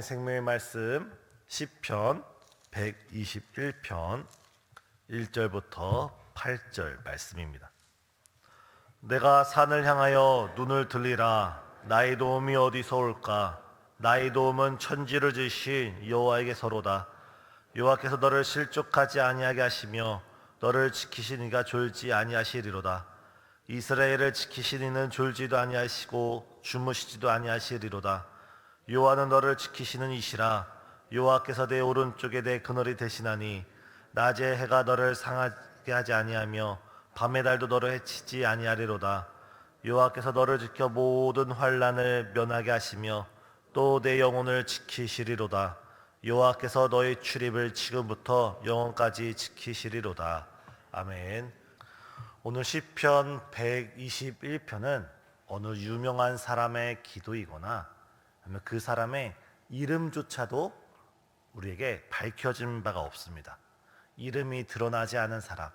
하나님의 생명의 말씀 시편 121편 1절부터 8절 말씀입니다. 내가 산을 향하여 눈을 들리라. 나의 도움이 어디서 올까? 나의 도움은 천지를 지신 여호와에게서로다. 여호와께서 너를 실족하지 아니하게 하시며 너를 지키시니가 졸지 아니하시리로다. 이스라엘을 지키시니는 졸지도 아니하시고 주무시지도 아니하시리로다 여호와는 너를 지키시는 이시라. 여호와께서 내 오른쪽에 내 그늘이 되시나니 낮에 해가 너를 상하게 하지 아니하며 밤의 달도 너를 해치지 아니하리로다. 여호와께서 너를 지켜 모든 환란을 면하게 하시며 또 내 영혼을 지키시리로다. 여호와께서 너의 출입을 지금부터 영원까지 지키시리로다. 아멘. 오늘 시편 121편은 어느 유명한 사람의 기도이거나 그 사람의 이름조차도 우리에게 밝혀진 바가 없습니다. 이름이 드러나지 않은 사람,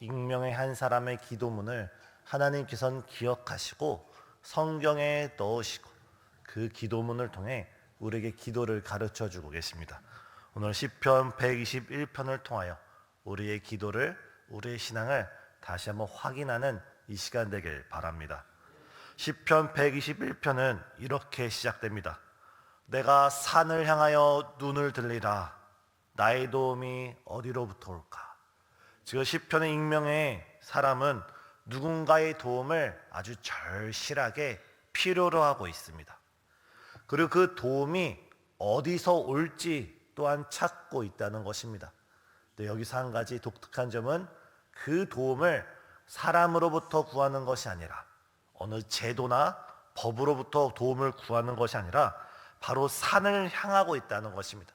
익명의 한 사람의 기도문을 하나님께서는 기억하시고 성경에 넣으시고 그 기도문을 통해 우리에게 기도를 가르쳐 주고 계십니다. 오늘 시편 121편을 통하여 우리의 기도를 우리의 신앙을 다시 한번 확인하는 이 시간 되길 바랍니다. 시편 121편은 이렇게 시작됩니다. 내가 산을 향하여 눈을 들리라. 나의 도움이 어디로부터 올까? 지금 시편의 익명의 사람은 누군가의 도움을 아주 절실하게 필요로 하고 있습니다. 그리고 그 도움이 어디서 올지 또한 찾고 있다는 것입니다. 여기서 한 가지 독특한 점은 그 도움을 사람으로부터 구하는 것이 아니라 어느 제도나 법으로부터 도움을 구하는 것이 아니라 바로 산을 향하고 있다는 것입니다.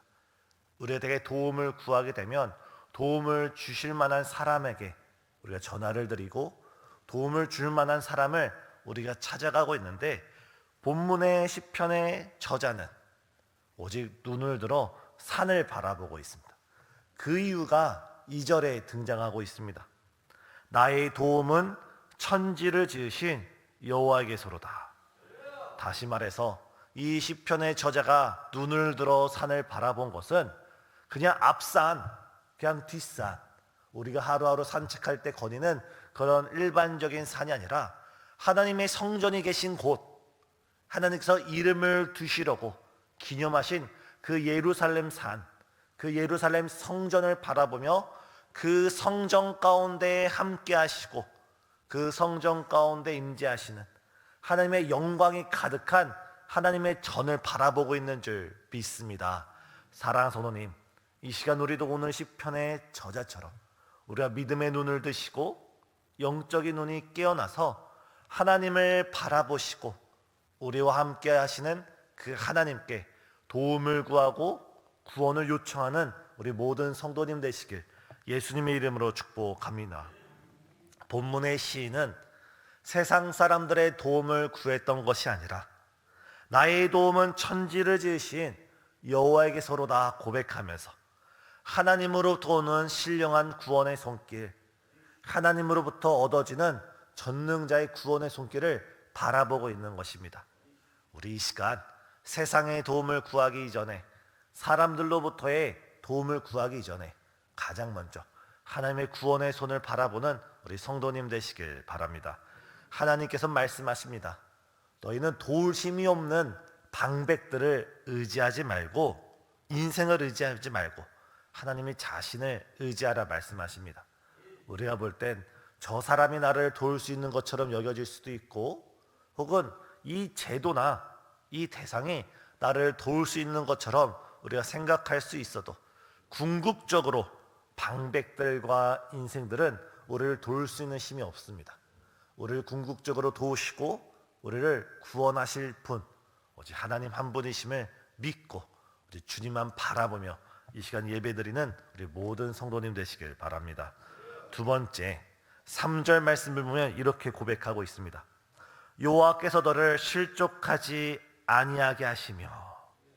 우리에게 도움을 구하게 되면 도움을 주실 만한 사람에게 우리가 전화를 드리고 도움을 줄 만한 사람을 우리가 찾아가고 있는데 본문의 시편의 저자는 오직 눈을 들어 산을 바라보고 있습니다. 그 이유가 2절에 등장하고 있습니다. 나의 도움은 천지를 지으신 여호와에게서로다. 다시 말해서 이 시편의 저자가 눈을 들어 산을 바라본 것은 그냥 앞산, 그냥 뒷산, 우리가 하루하루 산책할 때 거니는 그런 일반적인 산이 아니라 하나님의 성전이 계신 곳, 하나님께서 이름을 두시려고 기념하신 그 예루살렘 산, 그 예루살렘 성전을 바라보며 그 성전 가운데 함께 하시고 그 성전 가운데 임재하시는 하나님의 영광이 가득한 하나님의 전을 바라보고 있는 줄 믿습니다. 사랑하는 성도님, 이 시간 우리도 오늘 시편의 저자처럼 우리가 믿음의 눈을 드시고 영적인 눈이 깨어나서 하나님을 바라보시고 우리와 함께 하시는 그 하나님께 도움을 구하고 구원을 요청하는 우리 모든 성도님 되시길 예수님의 이름으로 축복합니다. 본문의 시인은 세상 사람들의 도움을 구했던 것이 아니라 나의 도움은 천지를 지으신 여호와에게서로다 고백하면서 하나님으로부터 오는 신령한 구원의 손길, 하나님으로부터 얻어지는 전능자의 구원의 손길을 바라보고 있는 것입니다. 우리 이 시간 세상의 도움을 구하기 이전에 사람들로부터의 도움을 구하기 이전에 가장 먼저 하나님의 구원의 손을 바라보는 우리 성도님 되시길 바랍니다. 하나님께서 말씀하십니다. 너희는 도울 힘이 없는 방백들을 의지하지 말고 인생을 의지하지 말고 하나님이 자신을 의지하라 말씀하십니다. 우리가 볼 땐 저 사람이 나를 도울 수 있는 것처럼 여겨질 수도 있고 혹은 이 제도나 이 대상이 나를 도울 수 있는 것처럼 우리가 생각할 수 있어도 궁극적으로 방백들과 인생들은 우리를 도울 수 있는 힘이 없습니다. 우리를 궁극적으로 도우시고 우리를 구원하실 분 오직 하나님 한 분이심을 믿고 우리 주님만 바라보며 이 시간 예배드리는 우리 모든 성도님 되시길 바랍니다. 두 번째 3절 말씀을 보면 이렇게 고백하고 있습니다. 여호와께서 너를 실족하지 아니하게 하시며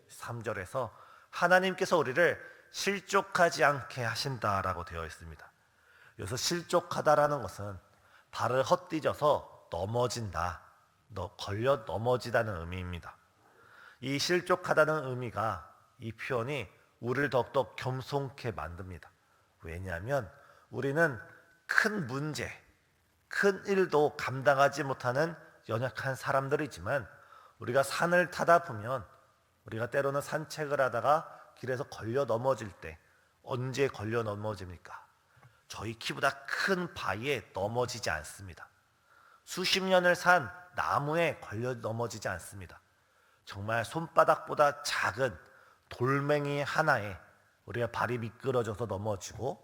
3절에서 하나님께서 우리를 실족하지 않게 하신다라고 되어 있습니다. 여기서 실족하다라는 것은 발을 헛디뎌서 넘어진다, 너 걸려 넘어지다는 의미입니다. 이 실족하다는 의미가 이 표현이 우리를 더욱더 겸손케 만듭니다. 왜냐하면 우리는 큰 문제, 큰 일도 감당하지 못하는 연약한 사람들이지만 우리가 산을 타다 보면 우리가 때로는 산책을 하다가 길에서 걸려 넘어질 때 언제 걸려 넘어집니까? 저희 키보다 큰 바위에 넘어지지 않습니다. 수십 년을 산 나무에 걸려 넘어지지 않습니다. 정말 손바닥보다 작은 돌멩이 하나에 우리가 발이 미끄러져서 넘어지고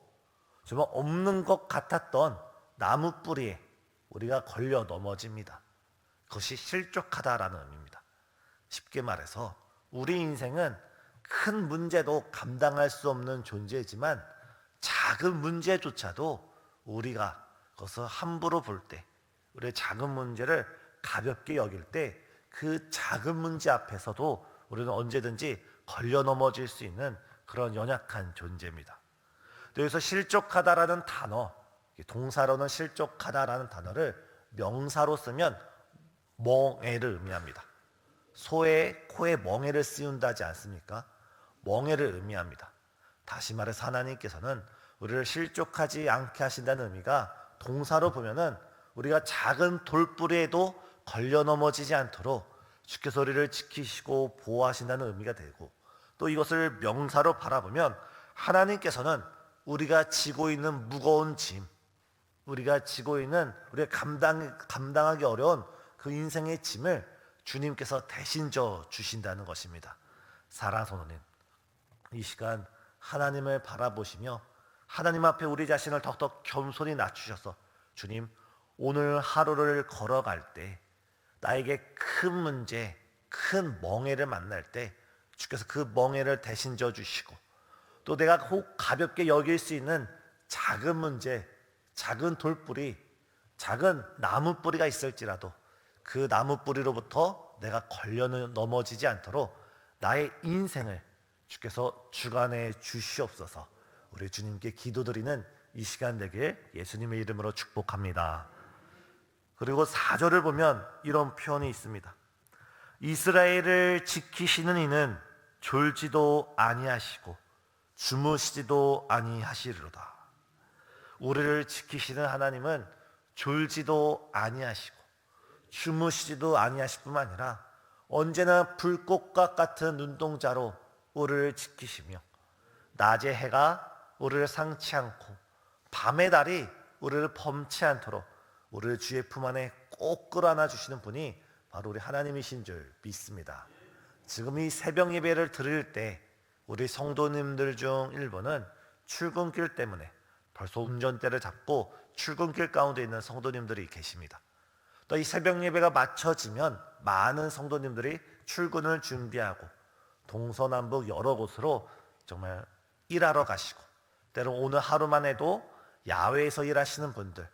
정말 없는 것 같았던 나무 뿌리에 우리가 걸려 넘어집니다. 그것이 실족하다라는 의미입니다. 쉽게 말해서 우리 인생은 큰 문제도 감당할 수 없는 존재지만 작은 문제조차도 우리가 그것을 함부로 볼 때, 우리의 작은 문제를 가볍게 여길 때 그 작은 문제 앞에서도 우리는 언제든지 걸려 넘어질 수 있는 그런 연약한 존재입니다. 여기서 실족하다라는 단어, 동사로는 실족하다라는 단어를 명사로 쓰면 멍해를 의미합니다. 소의 코에 멍해를 씌운다지 않습니까? 멍해를 의미합니다. 다시 말해서 하나님께서는 우리를 실족하지 않게 하신다는 의미가 동사로 보면은 우리가 작은 돌뿌리에도 걸려 넘어지지 않도록 주께서 우리를 지키시고 보호하신다는 의미가 되고 또 이것을 명사로 바라보면 하나님께서는 우리가 지고 있는 무거운 짐, 우리가 지고 있는 우리가 감당 감당하기 어려운 그 인생의 짐을 주님께서 대신 져 주신다는 것입니다. 사랑 성도님, 이 시간 하나님을 바라보시며 하나님 앞에 우리 자신을 더욱더 겸손히 낮추셔서 주님 오늘 하루를 걸어갈 때 나에게 큰 문제, 큰 멍해를 만날 때 주께서 그 멍해를 대신 져 주시고 또 내가 혹 가볍게 여길 수 있는 작은 문제, 작은 돌뿌리, 작은 나무 뿌리가 있을지라도 그 나무 뿌리로부터 내가 걸려 넘어지지 않도록 나의 인생을 주께서 주관해 주시옵소서. 우리 주님께 기도드리는 이 시간 되길 예수님의 이름으로 축복합니다. 그리고 4절을 보면 이런 표현이 있습니다. 이스라엘을 지키시는 이는 졸지도 아니하시고 주무시지도 아니하시리로다. 우리를 지키시는 하나님은 졸지도 아니하시고 주무시지도 아니하실 뿐만 아니라 언제나 불꽃과 같은 눈동자로 우리를 지키시며 낮의 해가 우리를 상치 않고 밤의 달이 우리를 범치 않도록 우리를 주의 품 안에 꼭 끌어안아 주시는 분이 바로 우리 하나님이신 줄 믿습니다. 지금 이 새벽 예배를 드릴 때 우리 성도님들 중 일부는 출근길 때문에 벌써 운전대를 잡고 출근길 가운데 있는 성도님들이 계십니다. 또 이 새벽 예배가 마쳐지면 많은 성도님들이 출근을 준비하고 동서남북 여러 곳으로 정말 일하러 가시고 때로 오늘 하루만 해도 야외에서 일하시는 분들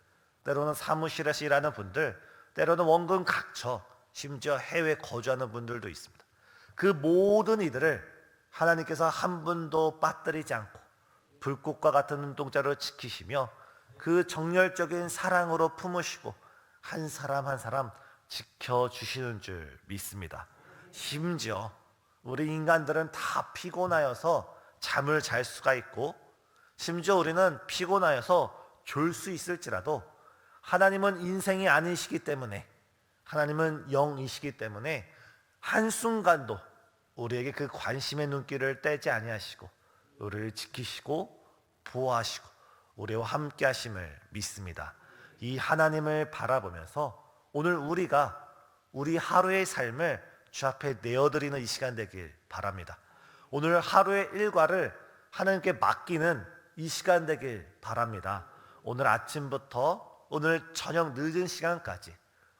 때로는 사무실에서 일하는 분들 때로는 원금 각처 심지어 해외 거주하는 분들도 있습니다. 그 모든 이들을 하나님께서 한 분도 빠뜨리지 않고 불꽃과 같은 눈동자로 지키시며 그 정열적인 사랑으로 품으시고 한 사람 한 사람 지켜주시는 줄 믿습니다. 심지어 우리 인간들은 다 피곤하여서 잠을 잘 수가 있고 심지어 우리는 피곤하여서 졸 수 있을지라도 하나님은 인생이 아니시기 때문에 하나님은 영이시기 때문에 한순간도 우리에게 그 관심의 눈길을 떼지 아니하시고 우리를 지키시고 보호하시고 우리와 함께 하심을 믿습니다. 이 하나님을 바라보면서 오늘 우리가 우리 하루의 삶을 주 앞에 내어드리는 이 시간 되길 바랍니다. 오늘 하루의 일과를 하나님께 맡기는 이 시간 되길 바랍니다. 오늘 아침부터 오늘 저녁 늦은 시간까지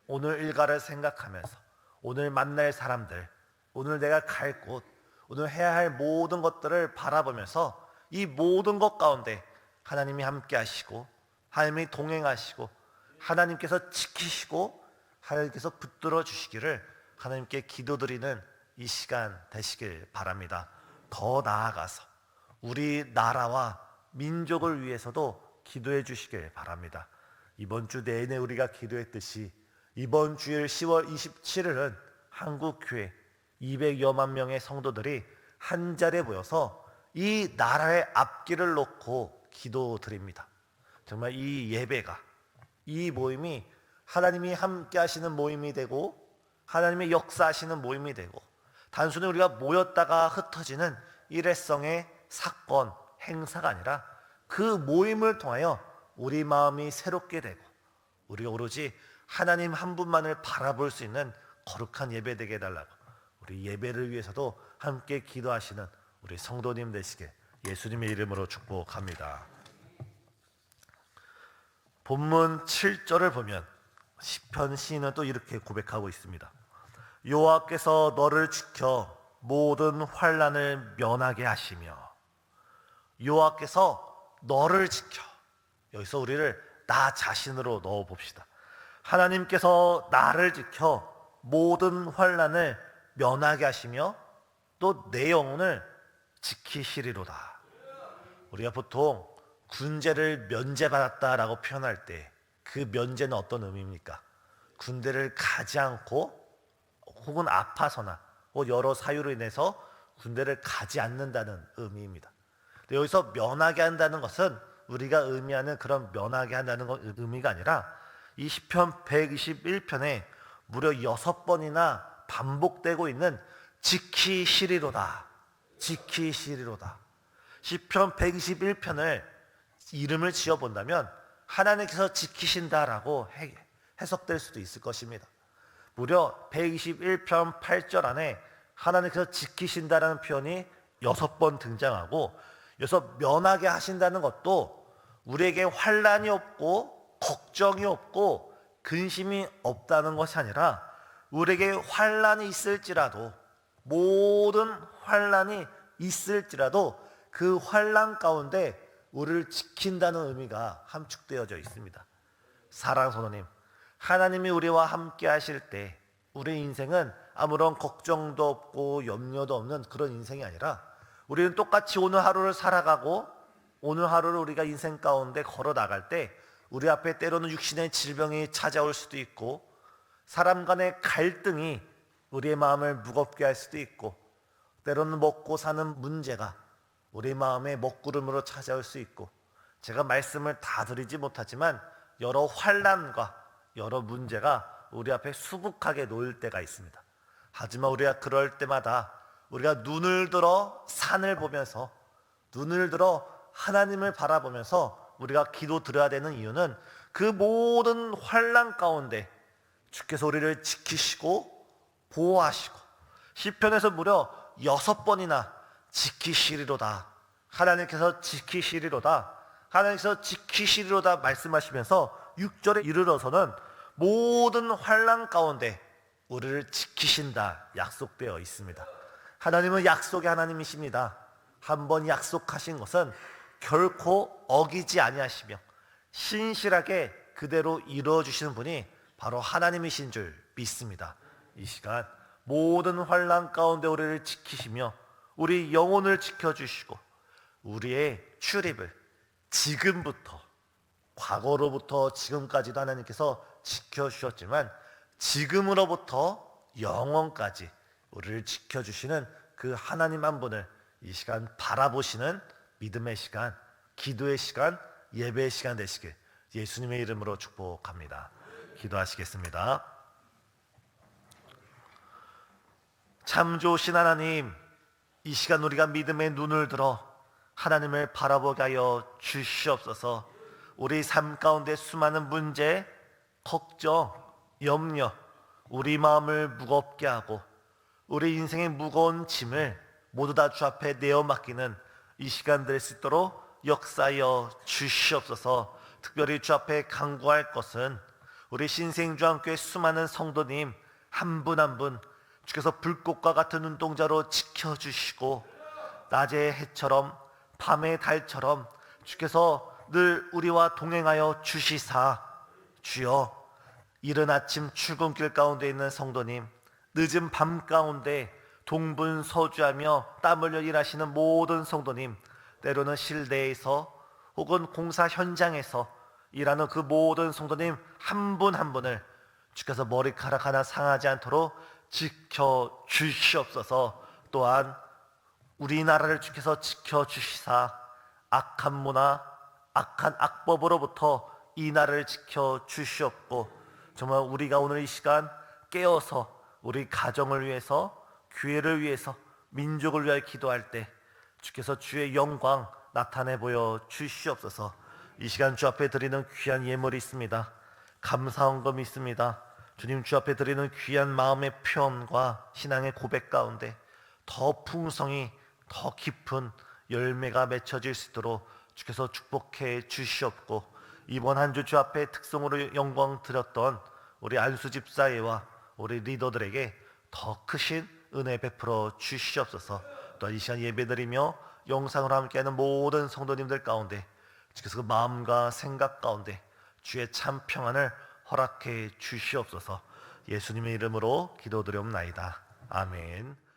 오늘 일과를 생각하면서 오늘 만날 사람들, 오늘 내가 갈 곳, 오늘 해야 할 모든 것들을 바라보면서 이 모든 것 가운데 하나님이 함께 하시고 하나님이 동행하시고 하나님께서 지키시고 하나님께서 붙들어 주시기를 하나님께 기도드리는 이 시간 되시길 바랍니다. 더 나아가서 우리 나라와 민족을 위해서도 기도해 주시길 바랍니다. 이번 주 내내 우리가 기도했듯이 이번 주일 10월 27일은 한국 교회 200여만 명의 성도들이 한 자리에 모여서 이 나라의 앞길을 놓고 기도드립니다. 정말 이 예배가 이 모임이 하나님이 함께 하시는 모임이 되고 하나님의 역사하시는 모임이 되고 단순히 우리가 모였다가 흩어지는 일회성의 사건, 행사가 아니라 그 모임을 통하여 우리 마음이 새롭게 되고 우리가 오로지 하나님 한 분만을 바라볼 수 있는 거룩한 예배 되게 해달라고 우리 예배를 위해서도 함께 기도하시는 우리 성도님 되시게 예수님의 이름으로 축복합니다. 본문 7절을 보면 시편 시인은 또 이렇게 고백하고 있습니다. 여호와께서 너를 지켜 모든 환란을 면하게 하시며 여호와께서 너를 지켜 여기서 우리를 나 자신으로 넣어 봅시다. 하나님께서 나를 지켜 모든 환란을 면하게 하시며 또 내 영혼을 지키시리로다. 우리가 보통 군제를 면제받았다라고 표현할 때 그 면제는 어떤 의미입니까? 군대를 가지 않고 혹은 아파서나 뭐 여러 사유로 인해서 군대를 가지 않는다는 의미입니다. 여기서 면하게 한다는 것은 우리가 의미하는 그런 면하게 한다는 것 의미가 아니라 이 시편 121편에 무려 여섯 번이나 반복되고 있는 지키시리로다. 지키시리로다. 시편 121편을 이름을 지어 본다면 하나님께서 지키신다라고 해- 해석될 수도 있을 것입니다. 무려 121편 8절 안에 하나님께서 지키신다라는 표현이 여섯 번 등장하고 여기서 면하게 하신다는 것도 우리에게 환란이 없고 걱정이 없고 근심이 없다는 것이 아니라 우리에게 환란이 있을지라도 모든 환란이 있을지라도 그 환란 가운데 우리를 지킨다는 의미가 함축되어져 있습니다. 사랑 성도님, 하나님이 우리와 함께 하실 때 우리 인생은 아무런 걱정도 없고 염려도 없는 그런 인생이 아니라 우리는 똑같이 오늘 하루를 살아가고 오늘 하루를 우리가 인생 가운데 걸어 나갈 때 우리 앞에 때로는 육신의 질병이 찾아올 수도 있고 사람 간의 갈등이 우리의 마음을 무겁게 할 수도 있고 때로는 먹고 사는 문제가 우리 마음의 먹구름으로 찾아올 수 있고 제가 말씀을 다 드리지 못하지만 여러 환란과 여러 문제가 우리 앞에 수북하게 놓일 때가 있습니다. 하지만 우리가 그럴 때마다 우리가 눈을 들어 산을 보면서 눈을 들어 하나님을 바라보면서 우리가 기도 드려야 되는 이유는 그 모든 환란 가운데 주께서 우리를 지키시고 보호하시고 시편에서 무려 여섯 번이나 지키시리로다. 하나님께서 지키시리로다. 하나님께서 지키시리로다 말씀하시면서 6절에 이르러서는 모든 환란 가운데 우리를 지키신다 약속되어 있습니다. 하나님은 약속의 하나님이십니다. 한 번 약속하신 것은 결코 어기지 아니하시며 신실하게 그대로 이루어 주시는 분이 바로 하나님이신 줄 믿습니다. 이 시간 모든 환란 가운데 우리를 지키시며 우리 영혼을 지켜 주시고 우리의 출입을 지금부터 과거로부터 지금까지도 하나님께서 지켜 주셨지만 지금으로부터 영원까지 우리를 지켜 주시는 그 하나님 한 분을 이 시간 바라보시는 믿음의 시간, 기도의 시간, 예배의 시간 되시길 예수님의 이름으로 축복합니다. 기도하시겠습니다. 참 좋으신 하나님, 이 시간 우리가 믿음의 눈을 들어 하나님을 바라보게 하여 주시옵소서. 우리 삶 가운데 수많은 문제, 걱정, 염려, 우리 마음을 무겁게 하고 우리 인생의 무거운 짐을 모두 다 주 앞에 내어 맡기는 이 시간 될 수 있도록 역사하여 주시옵소서. 특별히 주 앞에 강구할 것은 우리 신생주한교회 수많은 성도님 한 분 한 분 주께서 불꽃과 같은 눈동자로 지켜주시고 낮의 해처럼 밤의 달처럼 주께서 늘 우리와 동행하여 주시사 주여 이른 아침 출근길 가운데 있는 성도님 늦은 밤 가운데 동분서주하며 땀 흘려 일하시는 모든 성도님 때로는 실내에서 혹은 공사 현장에서 일하는 그 모든 성도님 한 분한 분을 주께서 머리카락 하나 상하지 않도록 지켜 주시옵소서. 또한 우리나라를 주께서 지켜 주시사 악한 문화, 악한 악법으로부터 이 나라를 지켜 주시옵고 정말 우리가 오늘 이 시간 깨어서 우리 가정을 위해서 교회를 위해서 민족을 위하여 기도할 때 주께서 주의 영광 나타내 보여 주시옵소서. 이 시간 주 앞에 드리는 귀한 예물이 있습니다. 감사한 금 있습니다. 주님 주 앞에 드리는 귀한 마음의 표현과 신앙의 고백 가운데 더 풍성히 더 깊은 열매가 맺혀질 수 있도록 주께서 축복해 주시옵고 이번 한 주 주 앞에 특성으로 영광 드렸던 우리 안수 집사회와 우리 리더들에게 더 크신 은혜 베풀어 주시옵소서. 또한 이 시간 예배드리며 영상으로 함께하는 모든 성도님들 가운데 주께서 그 마음과 생각 가운데 주의 참 평안을 허락해 주시옵소서. 예수님의 이름으로 기도드리옵나이다. 아멘.